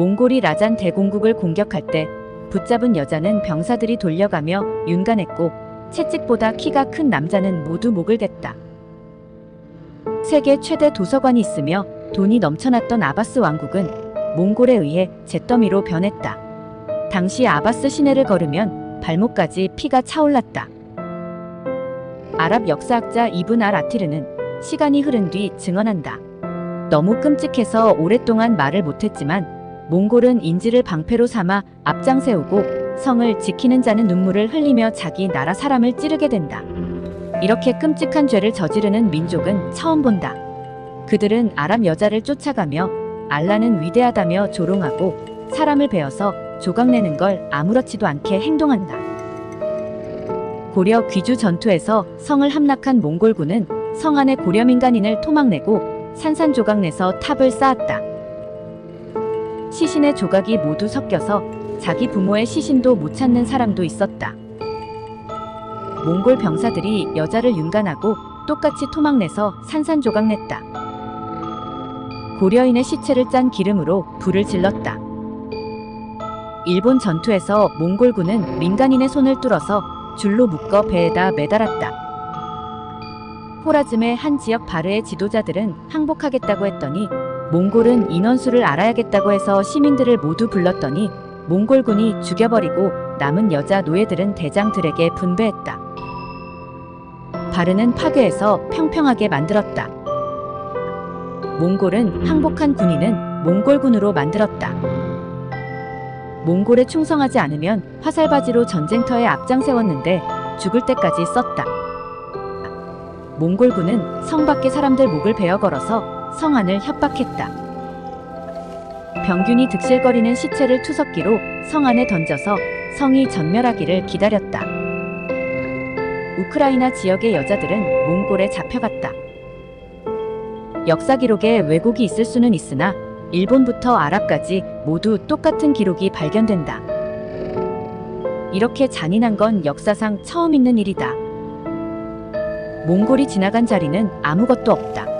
몽골이 라잔 대공국을 공격할 때 붙잡은 여자는 병사들이 돌려가며 윤간했고 채찍보다 키가 큰 남자는 모두 목을 댔다. 세계 최대 도서관이 있으며 돈이 넘쳐났던 아바스 왕국은 몽골에 의해 잿더미로 변했다. 당시 아바스 시내를 걸으면 발목까지 피가 차올랐다. 아랍 역사학자 이븐 알 아티르는 시간이 흐른 뒤 증언한다. 너무 끔찍해서 오랫동안 말을 못했지만 몽골은 인지를 방패로 삼아 앞장세우고 성을 지키는 자는 눈물을 흘리며 자기 나라 사람을 찌르게 된다. 이렇게 끔찍한 죄를 저지르는 민족은 처음 본다. 그들은 아랍 여자를 쫓아가며 알라는 위대하다며 조롱하고 사람을 베어서 조각내는 걸 아무렇지도 않게 행동한다. 고려 귀주 전투에서 성을 함락한 몽골군은 성 안의 고려 민간인을 토막내고 산산조각내서 탑을 쌓았다. 시신의 조각이 모두 섞여서 자기 부모의 시신도 못 찾는 사람도 있었다. 몽골 병사들이 여자를 윤간하고 똑같이 토막내서 산산조각냈다. 고려인의 시체를 짠 기름으로 불을 질렀다. 일본 전투에서 몽골군은 민간인의 손을 뚫어서 줄로 묶어 배에다 매달았다. 호라즘의 한 지역 바르의 지도자들은 항복하겠다고 했더니 몽골은 인원수를 알아야겠다고 해서 시민들을 모두 불렀더니 몽골군이 죽여버리고 남은 여자 노예들은 대장들에게 분배했다. 바르는 파괴해서 평평하게 만들었다. 몽골은 항복한 군인은 몽골군으로 만들었다. 몽골에 충성하지 않으면 화살바지로 전쟁터에 앞장세웠는데 죽을 때까지 썼다. 몽골군은 성 밖의 사람들 목을 베어 걸어서 성 안을 협박했다. 병균이 득실거리는 시체를 투석기로 성 안에 던져서 성이 전멸하기를 기다렸다. 우크라이나 지역의 여자들은 몽골에 잡혀갔다. 역사 기록에 왜곡이 있을 수는 있으나 일본부터 아랍까지 모두 똑같은 기록이 발견된다. 이렇게 잔인한 건 역사상 처음 있는 일이다. 몽골이 지나간 자리는 아무것도 없다.